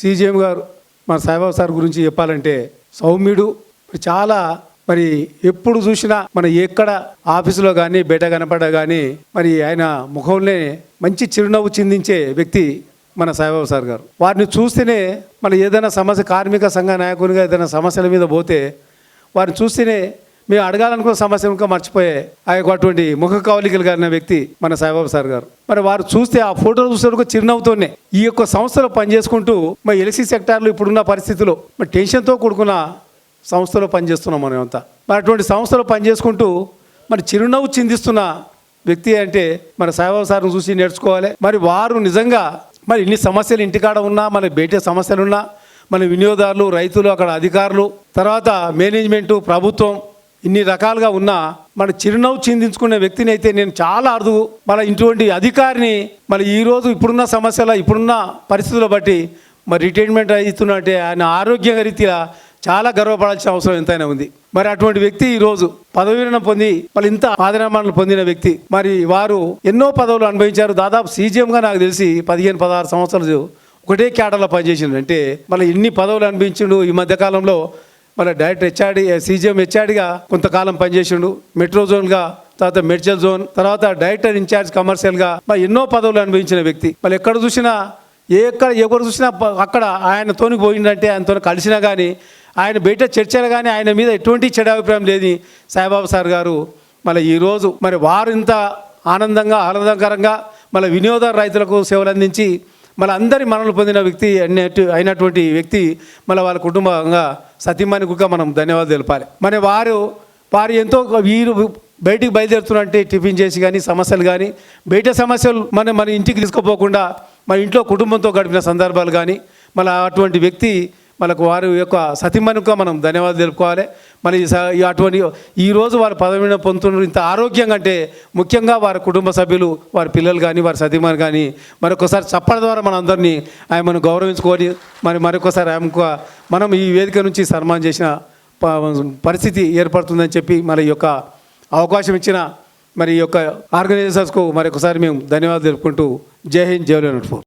CGM గారు మన Saibaba sir గురించి చెప్పాలంటే సౌమ్యుడు చాలా మరి ఎప్పుడు చూసినా మన ఎక్కడ ఆఫీసులో కానీ బయట కనపడ కానీ మరి ఆయన ముఖంలోనే మంచి చిరునవ్వు చిందించే వ్యక్తి మన సాయిబాబు సార్ గారు. వారిని చూస్తేనే మన ఏదైనా సమస్య కార్మిక సంఘ నాయకునిగా ఏదైనా సమస్యల మీద పోతే వారిని చూస్తేనే మేము అడగాలనుకున్న సమస్య ఇంకా మర్చిపోయే ఆ యొక్క అటువంటి ముఖ కవలికలు గారిన వ్యక్తి మన సాయిబాబా సార్ గారు. మరి వారు చూస్తే ఆ ఫోటోలు చూసేందుకు చిరునవ్వుతోనే ఈ యొక్క సంస్థలో పనిచేసుకుంటూ మరి ఎల్సీ సెక్టార్లో ఇప్పుడున్న పరిస్థితిలో మరి టెన్షన్తో కూడుకున్న సంస్థలో పనిచేస్తున్నాం మనం అంతా. మరి అటువంటి సంస్థలో పనిచేసుకుంటూ మరి చిరునవ్వు చిందిస్తున్న వ్యక్తి అంటే మన సాయిబాబా సార్ను చూసి నేర్చుకోవాలి. మరి వారు నిజంగా మరి ఇన్ని సమస్యలు ఇంటికాడ ఉన్నా మన బయట సమస్యలు ఉన్నా మన వినియోగదారులు రైతులు అక్కడ అధికారులు తర్వాత మేనేజ్మెంటు ప్రభుత్వం ఇన్ని రకాలుగా ఉన్నా మన చిరునవ్వు చిందించుకునే వ్యక్తిని అయితే నేను చాలా అరుదు. మన ఇటువంటి అధికారిని మరి ఈరోజు ఇప్పుడున్న సమస్యల ఇప్పుడున్న పరిస్థితుల బట్టి మరి రిటైర్మెంట్ అవుతున్నట్టే ఆయన ఆరోగ్య రీతిగా చాలా గర్వపడాల్సిన అవసరం ఎంతైనా ఉంది. మరి అటువంటి వ్యక్తి ఈరోజు పదవి విరమణ పొంది మళ్ళీ ఇంత ఆదరణలు పొందిన వ్యక్తి. మరి వారు ఎన్నో పదవులు అనుభవించారు. దాదాపు సీజీఎంగా నాకు తెలిసి పదిహేను పదహారు సంవత్సరాలు ఒకటే క్యాడర్లో పనిచేసిండు. అంటే మళ్ళీ ఎన్ని పదవులు అనిపించిండు ఈ మధ్యకాలంలో మన డైరెక్టర్ హెచ్ఆర్డి సీజీఎం హెచ్ఆర్డిగా కొంతకాలం పనిచేసిండు. మెట్రో జోన్గా తర్వాత మెడ్చల్ జోన్ తర్వాత డైరెక్టర్ ఇన్ఛార్జ్ కమర్షియల్గా మరి ఎన్నో పదవులు అనుభవించిన వ్యక్తి. మరి ఎక్కడ చూసినా ఏ ఎక్కడ ఎవరు చూసినా ప- అక్కడ ఆయనతోని పోయిందంటే ఆయనతో కలిసినా కానీ ఆయన బయట చర్చలు కానీ ఆయన మీద ఎటువంటి చెడు అభిప్రాయం లేని సాయిబాబా సార్ గారు. మళ్ళీ ఈరోజు మరి వారు ఇంత ఆనందంగా ఆహ్లాదకరంగా మళ్ళీ వినియోగదారు రైతులకు సేవలు అందించి మళ్ళీ అందరి మనలు పొందిన వ్యక్తి అన్నట్టు అయినటువంటి వ్యక్తి మళ్ళీ వాళ్ళ కుటుంబంగా సతీమణికి కూడా మనం ధన్యవాదాలు తెలపాలి. మరి వారు వారు ఎంతో వీరు బయటికి బయలుదేరుతున్నట్టే టిఫిన్ చేసి కానీ సమస్యలు కానీ బయట సమస్యలు మన మన ఇంటికి తీసుకుపోకుండా మన ఇంట్లో కుటుంబంతో గడిపిన సందర్భాలు కానీ మళ్ళీ అటువంటి వ్యక్తి మనకు వారి యొక్క సతీమణిగా మనం ధన్యవాదాలు తెలుపుకోవాలి. మరి ఈ స- ఈ అటువంటి ఈ రోజు వారి పదవిని పొందుతున్నారు ఇంత ఆరోగ్యంగా అంటే ముఖ్యంగా వారి కుటుంబ సభ్యులు వారి పిల్లలు కానీ వారి సతీమణి కానీ మరొకసారి చెప్పడం ద్వారా మన అందరినీ ఆయనను గౌరవించుకొని మరి మరొకసారి ఆమెకు మనం ఈ వేదిక నుంచి సన్మానం చేసిన ప- పరిస్థితి ఏర్పడుతుందని చెప్పి మరి యొక్క అవకాశం ఇచ్చిన మరి యొక్క ఆర్గనైజర్స్కు మరొకసారి మేము ధన్యవాదాలు తెలుపుకుంటూ జై హింద్ జై నడుపు